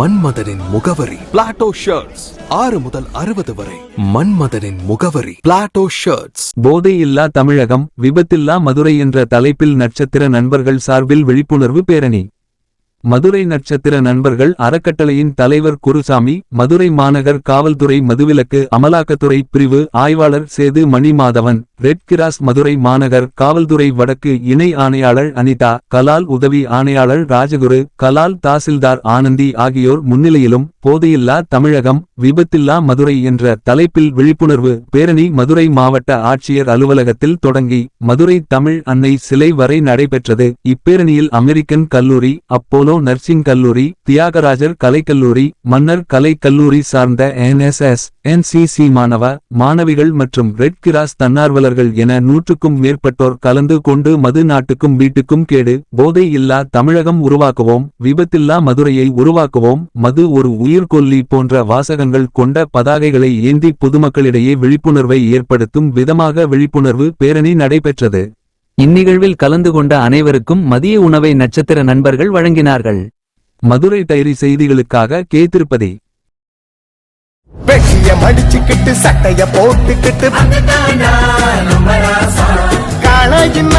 மன்மதனின் முகவரி. Plato shirts ஆறு முதல் அறுபது வரை. மன்மதனின் முகவரி. பிளாட்டோ ஷர்ட்ஸ் போதையில்லா தமிழகம் விபத்தில்லா மதுரை என்ற தலைப்பில் நட்சத்திர நண்பர்கள் சார்பில் விழிப்புணர்வு பேரணி. மதுரை நட்சத்திர நண்பர்கள் அறக்கட்டளையின் தலைவர் குருசாமி மதுரை மாநகர் காவல்துறை மதுவிலக்கு அமலாக்கத்துறை பிரிவு ஆய்வாளர் சேது மணிமாதவன். ரெட் கிராஸ் மதுரை மாநகர் காவல்துறை வடக்கு இணை ஆணையாளர் அனிதா கலால் உதவி ஆணையாளர் ராஜகுரு கலால் தாசில்தார் ஆனந்தி ஆகியோர் முன்னிலையிலும் போதையில்லா தமிழகம் விபத்தில்லா மதுரை என்ற தலைப்பில் விழிப்புணர்வு பேரணி மதுரை மாவட்ட ஆட்சியர் அலுவலகத்தில் தொடங்கி மதுரை தமிழ் அன்னை சிலை வரை நடைபெற்றது. இப்பேரணியில் அமெரிக்கன் கல்லூரி அப்போலோ நர்சிங் கல்லூரி தியாகராஜர் கலைக்கல்லூரி மன்னர் கலைக்கல்லூரி சார்ந்த என்எஸ்எஸ் என்சிசி மாணவ மாணவிகள் மற்றும் ரெட் கிராஸ் தன்னார்வலர்கள் என நூற்றுக்கும் மேற்பட்டோர் கலந்து கொண்டு மது நாட்டுக்கும் வீட்டுக்கும் கேடு போதை இல்லா தமிழகம் உருவாக்குவோம் விபத்தில்லா மதுரையை உருவாக்குவோம் மது ஒரு உயிர்கொல்லி போன்ற வாசகங்கள் கொண்ட பதாகைகளை ஏந்தி பொதுமக்களிடையே விழிப்புணர்வை ஏற்படுத்தும் விதமாக விழிப்புணர்வு பேரணி நடைபெற்றது. இந்நிகழ்வில் கலந்து கொண்ட அனைவருக்கும் மதிய உணவை நட்சத்திர நண்பர்கள் வழங்கினார்கள். மதுரை டைரி செய்திகளுக்காக கே திருப்பதி. வெட்டிய மடிச்சுக்கிட்டு சட்டைய போட்டுக்கிட்டு.